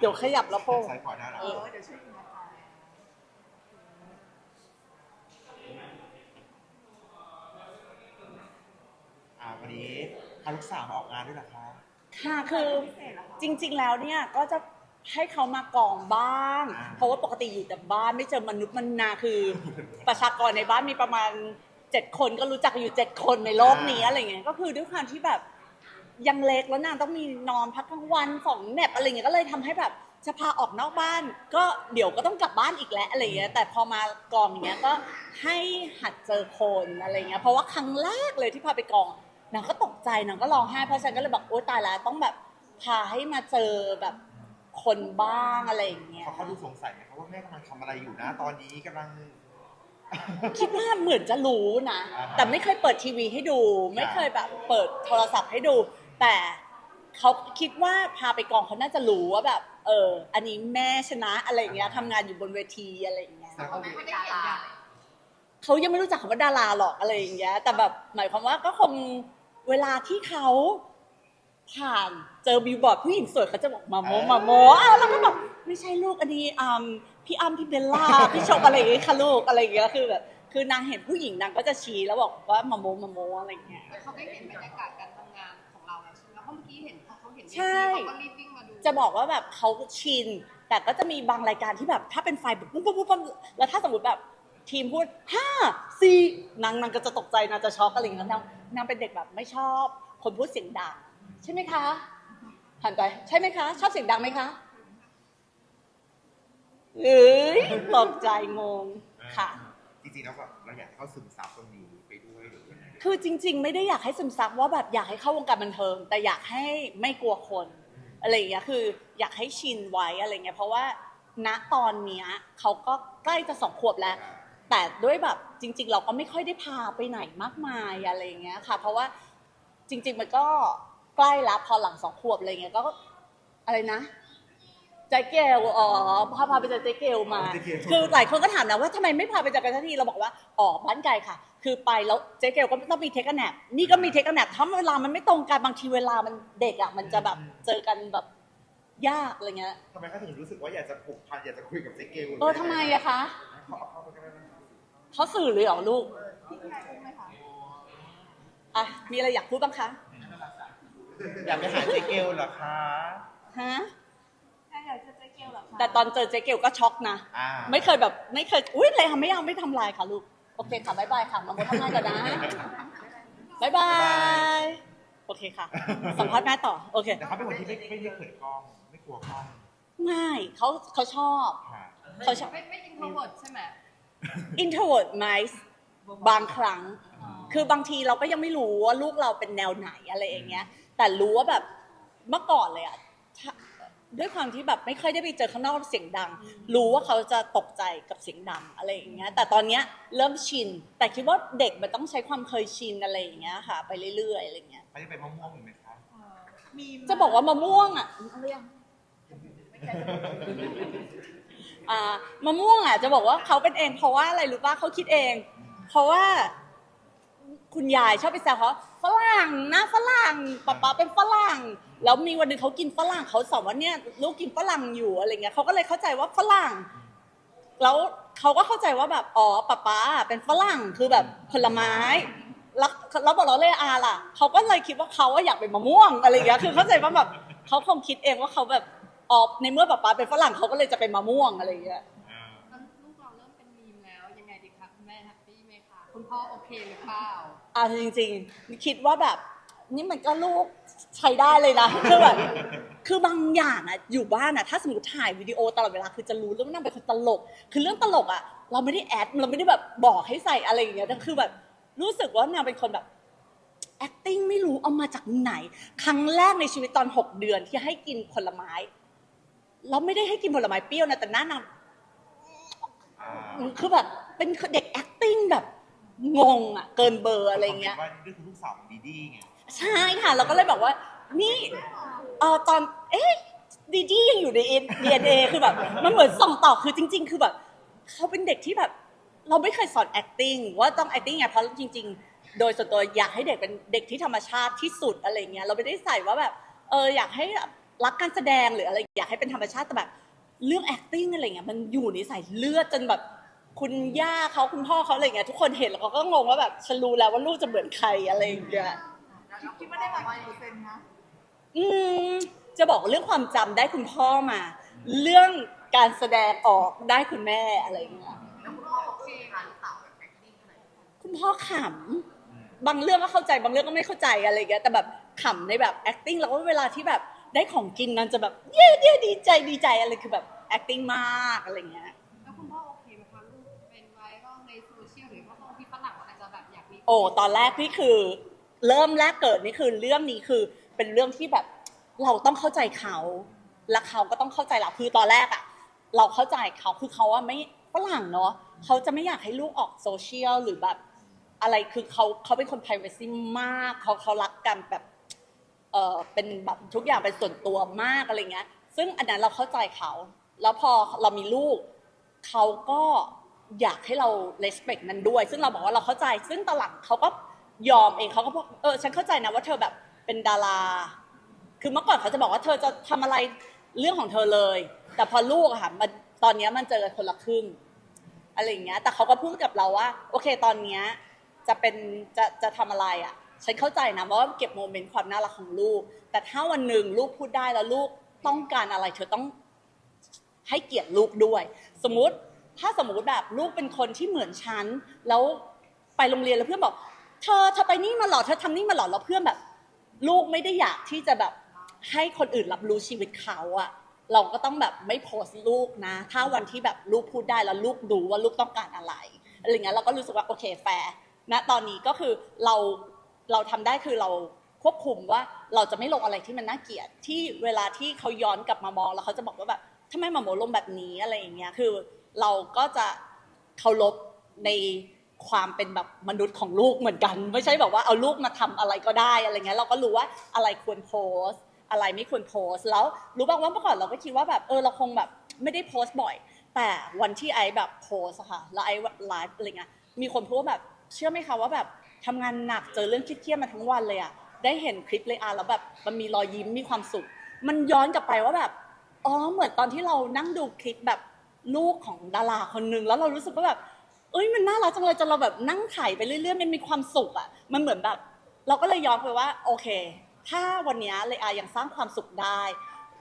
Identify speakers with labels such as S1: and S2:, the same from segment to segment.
S1: เดี๋ยวขยับแล้วโป้ง
S2: ซ้ายขวาหน้าหลัง
S3: เออเดี๋ยวช่วยกันนะคะ
S2: อ่าวันนี้พาลูกสาวมาออกงานด้วยเหรอคะ
S1: ค่ะคือ
S3: พิเศษเหรอคะ
S1: จริง ๆ แล้วเนี่ยก็จะให้เขามากองบ้างเพราะว่าปกติอยู่แต่บ้านไม่เจอมนุษย์มันนาคือ ประชากรในบ้านมีประมาณเจ็ดคนก็รู้จักอยู่เจ็ดคนในโลกนี้อะไรเงี้ยก็คือด้วยความที่แบบ ยังเล็กแล้วนางต้องมีนอนพักกลางวันสองแนบอะไรเงี้ยก็เลยทำให้แบบจะพาออกนอกบ้าน ก็เดี๋ยวก็ต้องกลับบ้านอีกแล้วอะไรเงี้ยแต่พอมากองอย่างเงี้ยก็ให้หัดเจอคนอะไรเงี้ยเพราะว่าครั้งแรกเลยที่พาไปกองนางก็ตกใจนางก็ร้องไห้เพราะฉะนันก็เลยบอกโอ๊ยตายแล้วต้องแบบพาให้มาเจอแบบคนบ้างอะไรอย่างเงี้ย
S2: เขาเขาดูสงสัยไหมคะว่าแม่กำลังทำอะไรอยู่นะ ตอนนี้กำลัง
S1: คิดว่าเหมือนจะรู้นะ
S2: อ่าฮะ
S1: แต่ไม่เคยเปิดทีวีให้ดู ไม่เคยแบบเปิดโทรศัพท์ให้ดู แต่เขาคิดว่าพาไปกองเขาน่าจะรู้ว่าแบบ เออ อันนี้แม่ชนะอะไรอย่างเงี้ยทำงานอยู่บนเวทีอะไรอย่างเงี้ย
S2: แสดงว่า
S3: ไม่ได้เห็นอย่าง
S1: เขายังไม่รู้จักคำว่าดาราหรอกอะไรอย่างเงี้ย แต่แบบหมายความว่าก็คงเวลาที่เขาผ่านเจอบิลบอร์ดผู้หญิงสวยเขาจะบอกมาโมมาโมอ้าวแล้วก็แบบไม่ใช่ลูกอันนี้อืมพี่อ้ำพี่เบลล่าพี่ชมอะไรอย่างเงี้ยค่ะลูกอะไรอย่างเงี้ยคือแบบคือนางเห็นผู้หญิงนางก็จะชี้แล้วบอกว่ามาโมมาโมอะไรอย่างเงี้ย
S3: เขาได้เห็นบรรยากาศการท ใช่ เขาก็รีบวิ่งมาดู
S1: จะบอกว่าแบบเขาชิน แต่ก็จะมีบางรายการที่แบบถ้าเป็นไฟแบบปุ๊บปุ๊บปุ๊บปุ๊บแล้วถ้าสมมติแบบทีมพูดห้าสี่นางนางก็จะตกใจนางจะช็อกอะไรอย่างเงี้ยนางนางเป็นเด็กแบบไม่ชอบ คนพูดเสียงดังใช่ไหมคะหันไปใช่ไหมคะ ชอบเสียงดังไหมคะเอ้ยตกใจงงค่ะ
S2: จริงๆแล้วแบบเราอยากให้เขาซึมซับตรงนี้ไปด้วยหรือยังไง
S1: คือจริง ๆ ไม่ได้อยากให้ซึมซับว่าแบบอยากให้เข้าวงการบันเทิง แต่อยากให้ไม่กลัวคนอะไรอย่างเงี้ยคืออยากให้ชินไว้อะไรเงี้ยเพราะว่าณตอนเนี้ยเขาก็ใกล้จะสองขวบแล้ว แต่ด้วยแบบจริง ๆ เราก็ไม่ค่อยได้พาไปไหนมากมายอะไรอย่างเงี้ยค่ะ เพราะว่าจริง ๆ มันก็ใกล้แล้วพอหลังสองขวบอะไรเงี้ยก็อะไรนะใจเกลอ๋อพาพาไปเจอเจเกลมา
S2: เจ๊เกล
S1: คือหลายคนก็ถามนะว่าทำไมไม่พาไปเจอกันสักทีเราบอกว่าอ๋อบ้านไกลค่ะ คือไปแล้วเจ๊เกลก็ต้องมีเทคแนปนี่ก็มีเทคแนปถ้าเวลามันไม่ตรงกันบางทีเวลามันเด็กอะมันจะแบบเจอกันแบบยากอะไรเงี้ย
S2: ทำไมเขาถึงรู้สึกว่าอยากจะผูกพันอยากจะคุยกับเจ๊เกล
S1: เออทำไมอะคะ
S2: เขาเอาเข้าไปกันได้ไหม
S1: เขาสื่อเลยเหรอลูก
S3: พี่แม่รู้ไหมคะ
S1: อะมีอะไรอยากพูดบ้างคะ
S2: อยากไปหาเจ๊เกลเหรอคะ
S1: ฮะ
S3: ลเหรอคะ
S1: แต่ตอนเจอเจ๊เกลก็ช็อกนะ
S2: อ่า
S1: ไม่เคยแบบไม่เคยอุ้ยอะไรทำไม่ยังไม่ทำลายค่ะลูกโอเคค่ะบ๊ายบายค่ะมาโมทำงานก่อนนะบ๊ายบายโอเคค่ะ สัมภาษณ์แม่ต่อโอเค
S2: แต่เขาเป็นคนที่ไม่ไม่ได้เขินกล้อง ไม่กลัวกล้อง
S1: ไม่เขาเขาชอบ
S2: ค่ะ
S1: เขาชอบ
S3: ไม่ไม่อินโทรเวิร์ดใช่ไหม
S1: introvert ไหมบางครั้ง คือบางทีเราก็ยังไม่รู้ว่าลูกเราเป็นแนวไหนอะไรอย่างเงี้ย แต่รู้ว่าแบบเมื่อก่อนเลยอะถ้า ด้วยความที่แบบไม่ค่อยได้ไปเจอข้างนอกเสียงดัง รู้ว่าเขาจะตกใจกับเสียงดังอะไรอย่างเงี้ยแต่ตอนเนี้ยเริ่มชิน แต่คิดว่าเด็กมันต้องใช้ความเคยชินอะไรอย่างเงี้ยค่ะ ไปเรื่อยๆอะไรอย่างเงี้ย
S2: ไม่ได้ไปมะม่วงเหมือนไหมคะ
S3: มี
S1: จะบอกว่ามะม่วงอะอะไรยังอ่ามะม่วงอะจะบอกว่าเขาเป็นเองเพราะว่าอะไรรู้ป่ะเขาคิดเอง เพราะว่า คุณยายชอบไปแซวเขาฝรั่งนะฝรั่งป๊าป๊าเป็นฝรั่ง แล้วมีวันหนึ่งเขากินฝรั่งเขาสอนว่าเนี่ยลูกกินฝรั่งอยู่อะไรเงี้ยเขาก็เลยเข้าใจว่าฝรั่ง แล้วเขาก็เข้าใจว่าแบบอ๋อป๊าป๊าเป็นฝรั่งคือแบบผลไม้แล้วแล้วบอกเราเลยอาล่ะเขาก็เลยคิดว่าเขาว่าอยากเป็นมะม่วงอะไรอย่างเงี้ยคือเข้าใจว่าแบบเขาคงคิดเองว่าเขาแบบอ๋อในเมื่อป๊าป๊าเป็นฝรั่งเขาก็เลยจะเป็นมะม่วงอะไรอย่างเงี้ย
S3: คะคุณแม่แฮปปี้ไหมคะคุณพ่อโอเคหรือเปล่า
S1: อะจริงๆ คิดว่าแบบ นี่มันก็ลูกใช้ได้เลยนะ คือแบบคือบางอย่างอะอยู่บ้านอะถ้าสมมติถ่ายวิดีโอตลอดเวลาคือจะรู้เรื่องนางเป็นคนตลก คือเรื่องตลกอะเราไม่ได้แอดเราไม่ได้แบบบอกให้ใส่อะไรอย่างเงี้ยแต่คือแบบรู้สึกว่านางเป็นคนแบบ acting ไม่รู้เอามาจากไหน ครั้งแรกในชีวิตตอนหกเดือนที่ให้กินผลไม้แล้วไม่ได้ให้กินผลไม้เปรี้ยวนะแต่หน้านาง
S2: อ่า
S1: คือแบบ เป็นเด็ก acting แบบงงอะเกินเบอร์อะไรเงี้ย
S2: ว่านี่คือลูกสาวของดีดีไง
S1: ใช่ค่ะเราก็เลยบอกว่า นี่เออตอนเอ๊ะดีดียังอยู่ในดีเอ็นเอคือแบบ มันเหมือนส่งต่อคือจริง ๆ คือแบบเขาเป็นเด็กที่แบบ เราไม่เคยสอน acting ว่าต้อง acting ไงเพราะจริง ๆ โดยส่วนตัวอยากให้เด็กเป็นเด็กที่ธรรมชาติที่สุดอะไรเงี้ยเราไม่ได้ใส่ว่าแบบเอออยากให้แบบรักการแสดงหรืออะไรอยากให้เป็นธรรมชาติแต่แบบ เรื่อง acting อะไรเงี้ยมันอยู่ในสายเลือดจนแบบ คุณย่าเขาคุณพ่อเขาอะไรเงี้ยทุกคนเห็นแล้วเขาก็งงว่าแบบฉันรู้แล้วว่าลูกจะเหมือนใครอะไรอย่างเงี้ย
S4: คิดว่าได้มากี่เปอร์เซ็นต์นะ
S1: อืมจะบอกเรื่องความจำได้คุณพ่อมา เรื่องการแสดงออกได้คุณแม่อะไรอย่างเงี้ย
S4: แล้วคุณพ่อโอเคค่ะหรือเปล่าแบบ acting ขนาดนี้
S1: คุณพ่อขำบางเรื่องก็เข้าใจบางเรื่องก็ไม่เข้าใจอะไรอย่างเงี้ยแต่แบบขำในแบบ acting แล้วก็เวลาที่แบบได้ของกินนั้นจะแบบเย้เย้ดีใจดีใจอะไรคือแบบ acting มากอะไรอย่างเงี้ย โอ้ตอนแรกนี่คือ เริ่มแรกเกิดนี่คือเรื่องนี้คือเป็นเรื่องที่แบบเราต้องเข้าใจเขาและเขาก็ต้องเข้าใจเราคือตอนแรกอะเราเข้าใจเขาคือเขาอะไม่ฝรั่งเนาะเขาจะไม่อยากให้ลูกออกโซเชียลหรือแบบ อะไรคือเขาเขาเป็นคน p r i เวซีมากเขาเขารักกันแบบเออเป็นแบบทุกอย่างเป็นส่วนตัวมากอะไรเงี้ย ซึ่งอันนั้นเราเข้าใจเขา แล้วพอเรามีลูกเขาก็ อยากให้เรา respect นั้นด้วย ซึ่งเราบอกว่าเราเข้าใจ ซึ่งตอนหลังเขาก็ยอมเองเขาก็บอกเออฉันเข้าใจนะว่าเธอแบบเป็นดารา คือเมื่อก่อนเขาจะบอกว่าเธอจะทำอะไรเรื่องของเธอเลย แต่พอลูกอะค่ะมันตอนนี้มันเจอกันคนละครึ่งอะไรอย่างเงี้ย แต่เขาก็พูดกับเราว่า โอเคตอนเนี้ยจะเป็นจะจะทำอะไรอะ ฉันเข้าใจนะว่าเก็บโมเมนต์ความน่ารักของลูก แต่ถ้าวันหนึ่งลูกพูดได้แล้วลูกต้องการอะไร เธอต้องให้เกียรติลูกด้วย สมมุติ ถ้าสมมุติแบบลูกเป็นคนที่เหมือนฉัน แล้วไปโรงเรียนแล้วเพื่อนบอก เธอเธอไปนี่มาหรอเธอทำนี่มาหรอแล้วเพื่อนแบบ ลูกไม่ได้อยากที่จะแบบให้คนอื่นรับรู้ชีวิตเขาอะเราก็ต้องแบบไม่โพสต์ลูกนะ ถ้าวันที่แบบลูกพูดได้แล้วลูกดูว่าลูกต้องการอะไรอะไรเงี้ยเราก็รู้สึกว่าโอเคแฟร์ณตอนนี้ก็คือเราเราทำได้คือเราควบคุมว่าเราจะไม่ลงอะไรที่มันน่าเกลียดที่เวลาที่เขาย้อนกลับมามองแล้วเขาจะบอกว่าแบบ ทำไมหมาโมลงแบบนี้อะไรอย่างเงี้ยคือเราก็จะเคารพในความเป็นแบบมนุษย์ของลูกเหมือนกัน ไม่ใช่แบบว่าเอาลูกมาทำอะไรก็ได้อะไรเงี้ยเราก็รู้ว่าอะไรควรโพสอะไรไม่ควรโพสแล้วรู้บ้างว่าเมื่อก่อนเราก็คิดว่าแบบเออเราคงแบบไม่ได้โพสบ่อย แต่วันที่ไอแบบโพสค่ะแล้วไอซ์ไลฟ์อะไรเงี้ยมีคนพูดว่าแบบเชื่อไหมคะว่าแบบทำงานหนักเจอเรื่องเครียดมาทั้งวันเลยอะได้เห็นคลิปเลยอะแล้วแบบมันมีรอยยิ้มมีความสุข มันย้อนกลับไปว่าแบบ อ๋อเหมือนตอนที่เรานั่งดูคลิปแบบลูกของดาราคนหนึ่งแล้วเรารู้สึกว่าแบบ เอ้ยมันน่ารักจังเลยจนเราแบบนั่งถ่ายไปเรื่อยๆมันมีความสุขอะมันเหมือนแบบ เราก็เลยย้อนไปว่า โอเค ถ้าวันนี้เลยอายังสร้างความสุขได้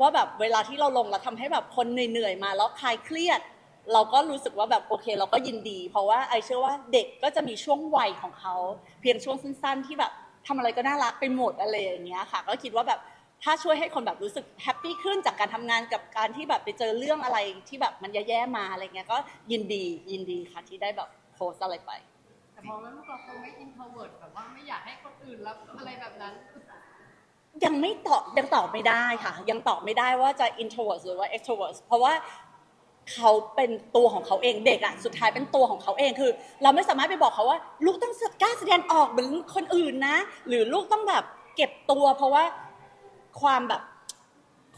S1: ว่าแบบเวลาที่เราลงแล้วทำให้แบบคนเหนื่อยๆมาแล้วคลายเครียด เราก็รู้สึกว่าแบบโอเค เราก็ยินดี เพราะว่าไอเชื่อว่าเด็กก็จะมีช่วงวัยของเขาเพียงช่วงสั้น ๆ ที่แบบทำอะไรก็น่ารักไปหมดอะไรอย่างเงี้ยค่ะ ก็คิดว่าแบบ ถ้าช่วยให้คนแบบรู้สึกแฮปปี้ขึ้นจากการทำงานกับการที่แบบไปเจอเรื่องอะไรที่แบบมันแย่ๆมาอะไรเงี้ยก็ยินดียินดีค่ะที่ได้แบบโพสต์อะไรไป
S3: แต่มองว่าลูกเราคงไม่อินโทรเวิร์ดแบบว่าไม่อยากให้คนอื่นรับอะไรแบบนั้น
S1: ยังไม่ตอบยังตอบไม่ได้ค่ะ ยังตอบไม่ได้ว่าจะ introvert หรือว่า extrovert เพราะว่าเขาเป็นตัวของเขาเองเด็กอะสุดท้ายเป็นตัวของเขาเองคือ เราไม่สามารถไปบอกเขาว่า ลูกต้องกล้าแสดงออกเหมือนคนอื่นนะ หรือลูกต้องแบบเก็บตัวเพราะว่า ความแบบ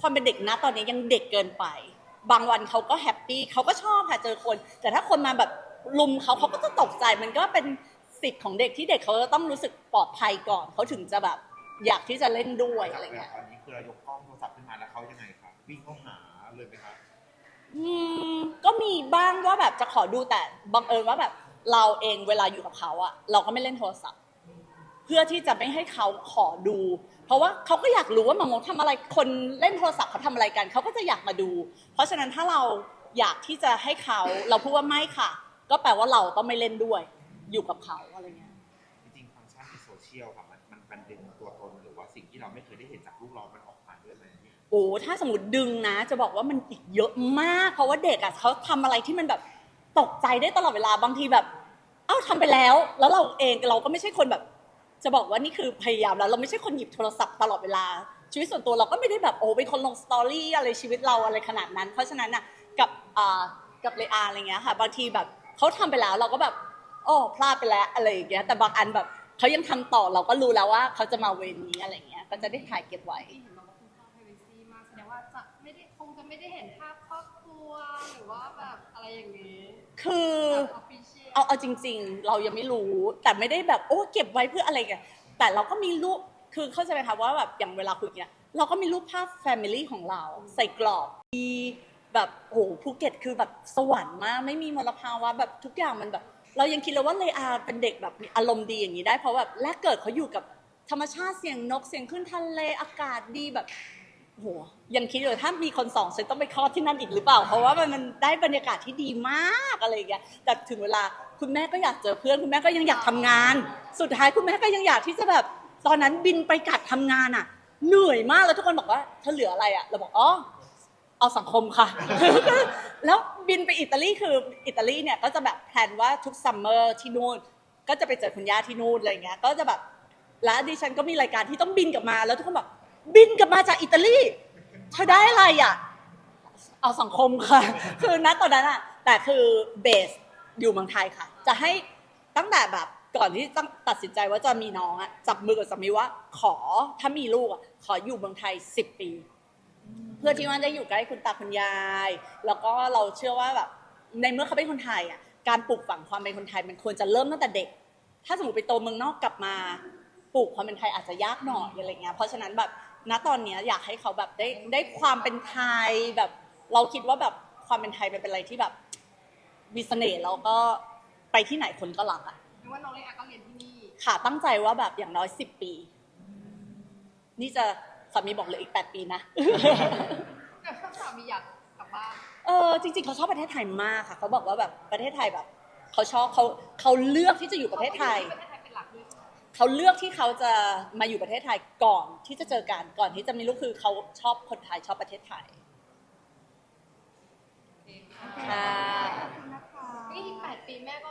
S1: ความเป็นเด็กนะตอนนี้ยังเด็กเกินไป บางวันเขาก็แฮปปี้เขาก็ชอบค่ะเจอคน แต่ถ้าคนมาแบบลุมเขาเขาก็จะตกใจมันก็เป็นสิทธิ์ของเด็กที่เด็กเขาจะต้องรู้สึกปลอดภัยก่อนเขาถึงจะแบบอยากที่จะเล่นด้วยอะไรเงี้ย
S2: ตอนนี้คือเรายกกล้องโทรศัพท์ขึ้นมาแล้วเขายังไงครับวิ่งเข้าหาเลยไหมครับ
S1: อืมก็มีบ้างว่าแบบจะขอดูแต่บังเอิญว่าแบบเราเองเวลาอยู่กับเขาอะเราก็ไม่เล่นโทรศัพท์ เพื่อที่จะไม่ให้เขาขอดู เพราะว่าเขาก็อยากรู้ว่ามาโมทำอะไรคนเล่นโทรศัพท์เขาทำอะไรกันเขาก็จะอยากมาดู เพราะฉะนั้นถ้าเราอยากที่จะให้เขาเราพูดว่าไม่ค่ะ ก็แปลว่าเราต้องไม่เล่นด้วย อยู่กับเขาอะไรเงี้ย
S2: จริงๆฟังก์ชันในโซเชียลค่ะมันมันมันดึงตัวตนหรือว่าสิ่งที่เราไม่เคยได้เห็นจากลูกเรามันออกมาด้วยไหม
S1: โอ้ถ้าสมมติดึงนะ จะบอกว่ามันอีกเยอะมาก เพราะว่าเด็กอะเขาทำอะไรที่มันแบบตกใจได้ตลอดเวลาบางทีแบบ เอ้าทำไปแล้ว แล้วเราเองเราก็ไม่ใช่คนแบบ จะบอกว่านี่คือพยายามแล้ว เราไม่ใช่คนหยิบโทรศัพท์ตลอดเวลา ชีวิตส่วนตัวเราก็ไม่ได้แบบโอ้เป็นคนลงสตอรี่อะไรชีวิตเราอะไรขนาดนั้น เพราะฉะนั้นน่ะกับอ่ากับเลอาอะไรเงี้ยค่ะ บางทีแบบเขาทำไปแล้วเราก็แบบโอ้พลาดไปแล้วอะไรอย่างเงี้ยแต่บางอันแบบเขายังทำต่อเราก็รู้แล้วว่าเขาจะมาเวรนี้อะไรเงี้ยก็จะได้ถ่ายเก็บไว้
S3: ที่เห็นบอกว่าคุณพ่อ privacy มากแสดงว่าจะไม่ได้คงจะไม่ได้เห็นภาพครอบครัวหรือว่าแบบอะไรอย่างนี้
S1: คือ เอาเอาจริง ๆ เรายังไม่รู้ แต่ไม่ได้แบบโอ้เก็บไว้เพื่ออะไรกันแต่เราก็มีรูปคือเข้าใจไหมคะว่าแบบอย่างเวลาคุยเนี่ยเราก็มีรูปภาพแฟมิลี่ของเรา ใส่กรอบมีแบบโอ้โหภูเก็ตคือแบบสวรรค์มากไม่มีมลภาวะแบบทุกอย่างมันแบบ เรายังคิดเลยว่าเลอาเป็นเด็กแบบอารมณ์ดีอย่างนี้ได้เพราะแบบแรกเกิดเขาอยู่กับธรรมชาติเสียงนกเสียงขึ้นทะเลอากาศดีแบบ โหยังคิดเลยถ้ามีคนสองฉันต้องไปคลอดที่นั่นอีกหรือเปล่า เพราะว่ามันมันได้บรรยากาศที่ดีมากอะไรอย่างเงี้ยแต่ถึงเวลาคุณแม่ก็อยากเจอเพื่อนคุณแม่ก็ยังอยากทำงาน สุดท้ายคุณแม่ก็ยังอยากที่จะแบบตอนนั้นบินไปกัดทำงานอะ เหนื่อยมากแล้วทุกคนบอกว่าเธอเหลืออะไรอะเราบอกอ๋อเอาสังคมค่ะ แล้วบินไปอิตาลีคืออิตาลีเนี่ยก็จะแบบแพลนว่าทุกซัมเมอร์ที่นู่นก็จะไปเจอคุณย่าที่นู่นอะไรเงี้ยก็จะแบบแล้วดิฉันก็มีรายการที่ต้องบินกลับมาแล้วทุกคนแบบ บินกลับมาจากอิตาลีเธอได้อะไรอะ เอาสังคมค่ะ คือณตอนนั้นอะแต่คือเบสอยู่เมืองไทยค่ะ จะให้ตั้งแต่แบบก่อนที่ต้องตัดสินใจว่าจะมีน้องอะจับมือกับสามีว่า ขอถ้ามีลูกอะขออยู่เมืองไทยสิบปี เพื่อที่ว่าได้อยู่ใกล้คุณตาคุณยาย แล้วก็เราเชื่อว่าแบบในเมื่อเขาเป็นคนไทยอะการปลูกฝังความเป็นคนไทยมันควรจะเริ่มตั้งแต่เด็ก ถ้าสมมติไปโตเมืองนอกกลับมาปลูกความเป็นไทยอาจจะยากหน่อยอะไรเงี้ย เพราะฉะนั้นแบบ ณตอนเนี้ยอยากให้เขาแบบได้ได้ความเป็นไทยแบบ เราคิดว่าแบบความเป็นไทยมันเป็นอะไรที่แบบมีเสน่ห์แล้วก็ไปที่ไหนคนก็รักอะ
S3: หรือว่าน้องเลอาก็เรียนที่นี่
S1: ค่ะตั้งใจว่าแบบอย่างน้อยสิบปี นี่จะสามีบอกเหลยอีกแปดปีนะ
S3: แต่ถ้าสามีอยากกลับบ้าน
S1: เออจริงๆเขาชอบประเทศไทยมากค่ะ เขาบอกว่าแบบประเทศไทยแบบเขาชอบเขาเขาเลือกที่จะอยู่ประเทศไทย
S3: ประเทศไทย เป็นหลักด้วยใช่ไหม
S1: เขาเลือกที่เขาจะมาอยู่ประเทศไทยก่อนที่จะเจอกันก่อนที่จะมีลูกคือเขาชอบคนไทยชอบประเทศไทย
S3: โอเคค่ะ
S1: ค่ะ
S3: นี่อีกแปดปีแม่ก็